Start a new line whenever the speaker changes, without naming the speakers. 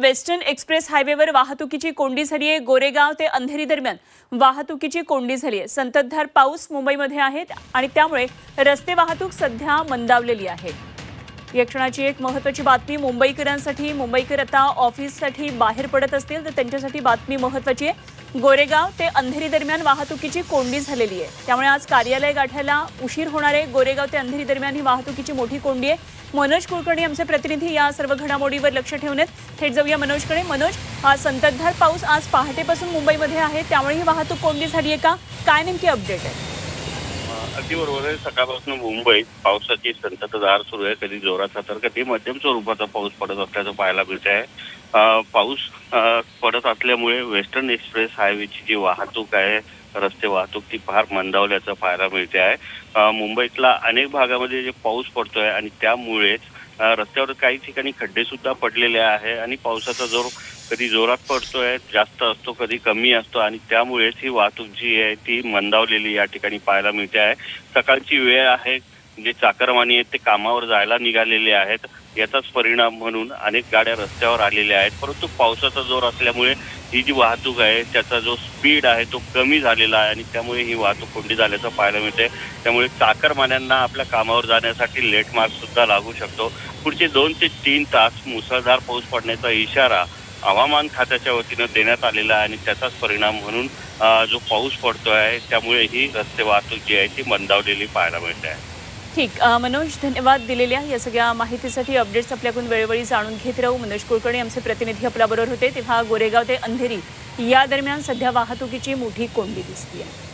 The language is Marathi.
वेस्टर्न एक्सप्रेस हायवेवर वाहतुकीची कोंडी झाली आहे. गोरेगाव ते अंधेरी दरम्यान वाहतुकीची कोंडी झाली आहे. संततधार पाऊस मुंबईमध्ये आहे आणि त्यामुळे रस्ते वाहतूक सध्या मंदावलेली आहे. या क्षणाची एक महत्वाची बातमी मुंबईकरांसाठी. मुंबईकर आता ऑफिससाठी बाहेर पडत असतील तर त्यांच्यासाठी बातमी महत्वाची आहे. गोरेगाव ते अंधेरी दरम्यान वाहतुकीची कोंडी झालेली आहे. त्यामुळे आज कार्यालय गाठायला उशीर होणार आहे. गोरेगाव ते अंधेरी दरम्यान ही वाहतुकीची मोठी कोंडी आहे. मनोज कुलकर्णी आमचे प्रतिनिधी या सर्व घडामोडीवर लक्ष ठेवून आहेत. थेट जाऊया मनोजकडे मनोज हा संततधार पाऊस आज पहाटेपासून मुंबईमध्ये आहे. त्यामुळे ही वाहतूक कोंडी झाली आहे का? काय नेमकी अपडेट आहे?
अगदी बरोबर आहे. सकाळपासून मुंबईत पावसाची संततधार सुरू आहे. कधी जोराचा तर कधी मध्यम स्वरूपाचा पाऊस पडत असल्याचं पाहायला मिळत आहे पाऊस पडत असल्यामुळे वेस्टर्न एक्सप्रेस हायवेची जी वाहतूक आहे रस्ते वाहतूक ती फार मंदावल्याचं पाहायला मिळते आहे. मुंबईतला अनेक भागामध्ये जे पाऊस पडतोय आणि त्यामुळेच रस्त्यावर काही ठिकाणी खड्डे सुद्धा पडलेले आहे आणि पावसाचा जोर कधी जोरात पडतोय जास्त असतो कधी कमी असतो आणि त्यामुळेच ही वाहतूक जी आहे ती मंदावलेली या ठिकाणी पाहायला मिळते आहे. सकाळची वेळ आहे जे चाकरमानी आहेत ते कामावर जायला निघालेले आहेत. याचाच परिणाम म्हणून अनेक गाड्या रस्त्यावर आलेल्या आहेत. परंतु पावसाचा जोर असल्यामुळे ही जी वाहतूक आहे त्याचा जो स्पीड आहे तो कमी झालेला आहे आणि त्यामुळे ही वाहतूक कोंडी झाल्याचं पाहायला मिळते त्यामुळे चाकरमान्यांना आपल्या कामावर जाण्यासाठी लेट मार्क सुद्धा लागू शकतो. पुढचे दोन ते तीन तास मुसळधार पाऊस पडण्याचा इशारा हवामान खात्याच्या वतीनं देण्यात आलेला आहे आणि त्याचाच परिणाम म्हणून जो पाऊस पडतो आहे त्यामुळे ही रस्ते वाहतूक जी आहे ती मंदावलेली पाहायला मिळते. आहे
ठीक मनोज धन्यवाद दिलेल्या या सगळ्या माहितीसाठी अपडेट्स आपल्याकडून वेळोवेळी जाणून घेत राहू. मनोज कुलकर्णी आमचे प्रतिनिधी आपल्याबरोबर होते. तेव्हा गोरेगाव ते अंधेरी या दरम्यान सध्या वाहतुकीची मोठी कोंडी दिसते आहे